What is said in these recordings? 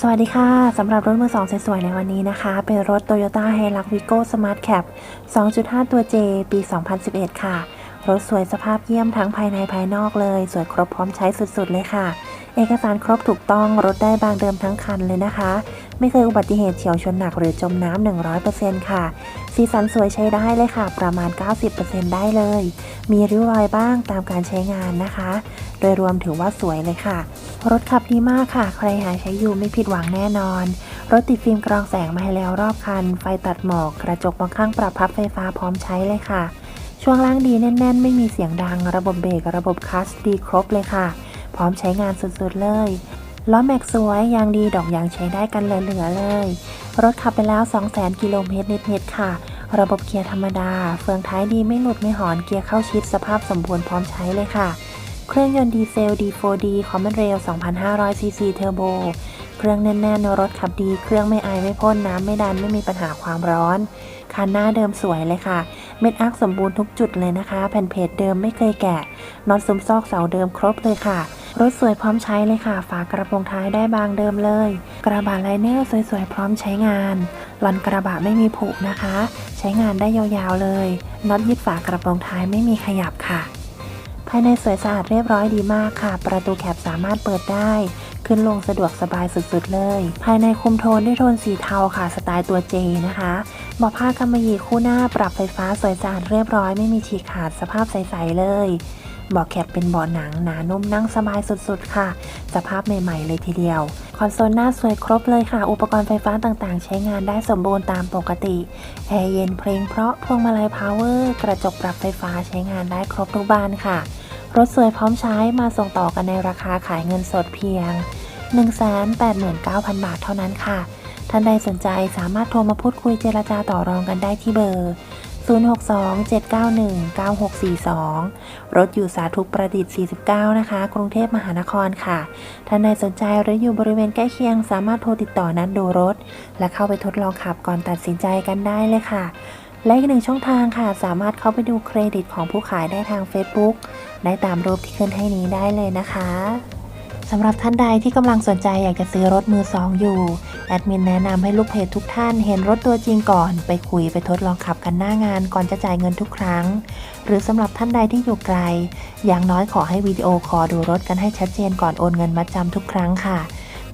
สวัสดีค่ะสำหรับรถมือสองสวยๆในวันนี้นะคะ เป็นรถ Toyota Hilux Vigo Smart Cap 2.5 ตัว J ปี 2011 ค่ะ รถสวยสภาพเยี่ยมทั้งภายในภายนอกเลย สวยครบพร้อมใช้สุดๆเลยค่ะ เอกสารครบถูกต้องรถได้บางเดิมทั้งคันเลยนะคะ ไม่เคยอุบัติเหตุเฉียวชนหนักหรือจมน้ำ100%ค่ะ สีสันสวยใช้ได้เลยค่ะ ประมาณ 90%ได้เลย มีริ้วรอยบ้างตามการใช้งานนะคะ โดยรวมถือว่าสวยเลยค่ะ รถขับดีมากค่ะ ใครหาใช้อยู่ไม่ผิดหวังแน่นอน รถติดฟิล์มกรองแสงมาให้แล้วรอบคัน ไฟตัดหมอก กระจกมองข้างปรับพับไฟฟ้าพร้อมใช้เลยค่ะ ช่วงล่างดีแน่น ๆ ไม่มีเสียงดัง ระบบเบรกระบบคลัตช์ดีครบเลยค่ะ พร้อมใช้งานสุดๆเลยล้อแม็กสวยยางดีดอกยางใช้ได้กันเหลือๆเลย รถขับไปแล้ว 200,000 กิโลเมตรนิดๆค่ะ ระบบเกียร์ธรรมดา เฟืองท้ายดีไม่หลุดไม่หอนเกียร์เข้าชิดสภาพสมบูรณ์พร้อมใช้เลยค่ะ เครื่องยนต์ดีเซล D4D Common Rail 2,500 cc Turbo เครื่องแน่นๆรถขับดี เครื่องไม่ไอไม่พ่นน้ำไม่ดันไม่มีปัญหาความร้อนคันหน้าเดิมสวยเลยค่ะ เม็ดอักสมบูรณ์ทุกจุดเลยนะคะ แผ่นเพจเดิมไม่เคยแกะน็อตซุ้มซอกเสาเดิมครบเลยค่ะ รถสวยพร้อมใช้เลยค่ะ ฝากระโปรงท้ายได้บางเดิมเลย กระบะไลเนอร์สวยๆ พร้อมใช้งานหลอนกระบะไม่มีผุนะคะ ใช้งานได้ยาวๆเลยน็อตยึดฝากระโปรงท้ายไม่มีขยับค่ะ ภายในสวยสะอาดเรียบร้อยดีมากค่ะ ประตูแคปสามารถเปิดได้ขึ้นลงสะดวกสบายสุดๆเลย ภายในคุมโทนด้วยโทนสีเทาค่ะ สไตล์ตัวเจนะคะ เบาะผ้ากำมะหยี่คู่หน้าปรับไฟฟ้าสวยสะอาดเรียบร้อยไม่มีฉีกขาดสภาพใสๆเลยเบาะแคปเป็นเบาะหนังหนานุ่มนั่งสบายสุดๆ ค่ะ สภาพใหม่ๆเลยทีเดียว คอนโซลหน้าสวยครบเลยค่ะ อุปกรณ์ไฟฟ้าต่างๆ ใช้งานได้สมบูรณ์ตามปกติแอร์เย็นเพลงเพราะพวงมาลัยพาวเวอร์กระจกปรับไฟฟ้าใช้งานได้ครบทุกบานค่ะ รถสวยพร้อมใช้มาส่งต่อกันในราคาขายเงินสดเพียง 189,000 บาทเท่านั้นค่ะ ท่านใดสนใจสามารถโทรมาพูดคุยเจรจาต่อรองกันได้ที่เบอร์ 062-791-9642 รถอยู่สาธุประดิษฐ์ 49 นะคะ กรุงเทพมหานครค่ะ ท่านใดสนใจหรืออยู่บริเวณใกล้เคียง สามารถโทรติดต่อนัดดูรถ และเข้าไปทดลองขับก่อนตัดสินใจกันได้เลยค่ะ และอีกหนึ่งช่องทางค่ะ สามารถเข้าไปดูเครดิตของผู้ขายได้ทาง Facebook ได้ตามรูปที่ขึ้นให้นี้ได้เลยนะคะ สำหรับท่านใดที่กำลังสนใจอยากจะซื้อรถมือสองอยู่ แอดมินแนะนำให้ลูกเพจทุกท่านเห็นรถตัวจริงก่อน ไปคุยไปทดลองขับกันหน้างานก่อนจะจ่ายเงินทุกครั้ง หรือสำหรับท่านใดที่อยู่ไกล อย่างน้อยขอให้วิดีโอคอลดูรถกันให้ชัดเจนก่อนโอนเงินมัดจำทุกครั้งค่ะ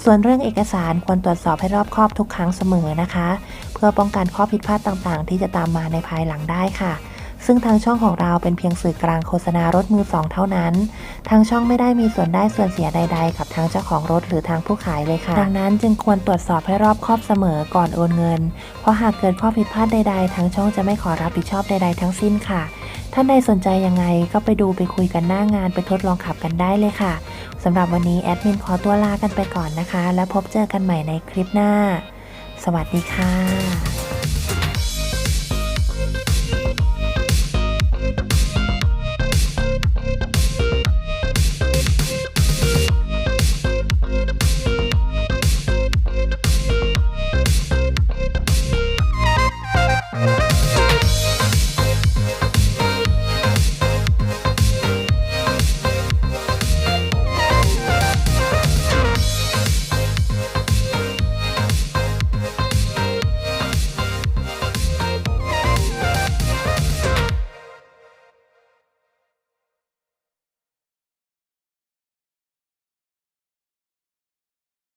ส่วนเรื่องเอกสารควรตรวจสอบให้รอบคอบทุกครั้งเสมอนะคะ เพื่อป้องกันข้อผิดพลาดต่างๆ ที่จะตามมาในภายหลังได้ค่ะ ซึ่งทางช่องของเราเป็นเพียงสื่อกลางโฆษณารถมือสองเท่านั้น ทางช่องไม่ได้มีส่วนได้ส่วนเสียใด ๆ กับทางเจ้าของรถหรือทางผู้ขายเลยค่ะ ดังนั้นจึงควรตรวจสอบให้รอบคอบเสมอก่อนโอนเงิน เพราะหากเกิดข้อผิดพลาดใด ๆ ทางช่องจะไม่ขอรับผิดชอบใด ๆ ทั้งสิ้นค่ะ ท่านใดสนใจยังไงก็ไปดูไปคุยกันหน้างานไปทดลองขับกันได้เลยค่ะสำหรับวันนี้แอดมินขอตัวลากันไปก่อนนะคะ แล้วพบเจอกันใหม่ในคลิปหน้า สวัสดีค่ะ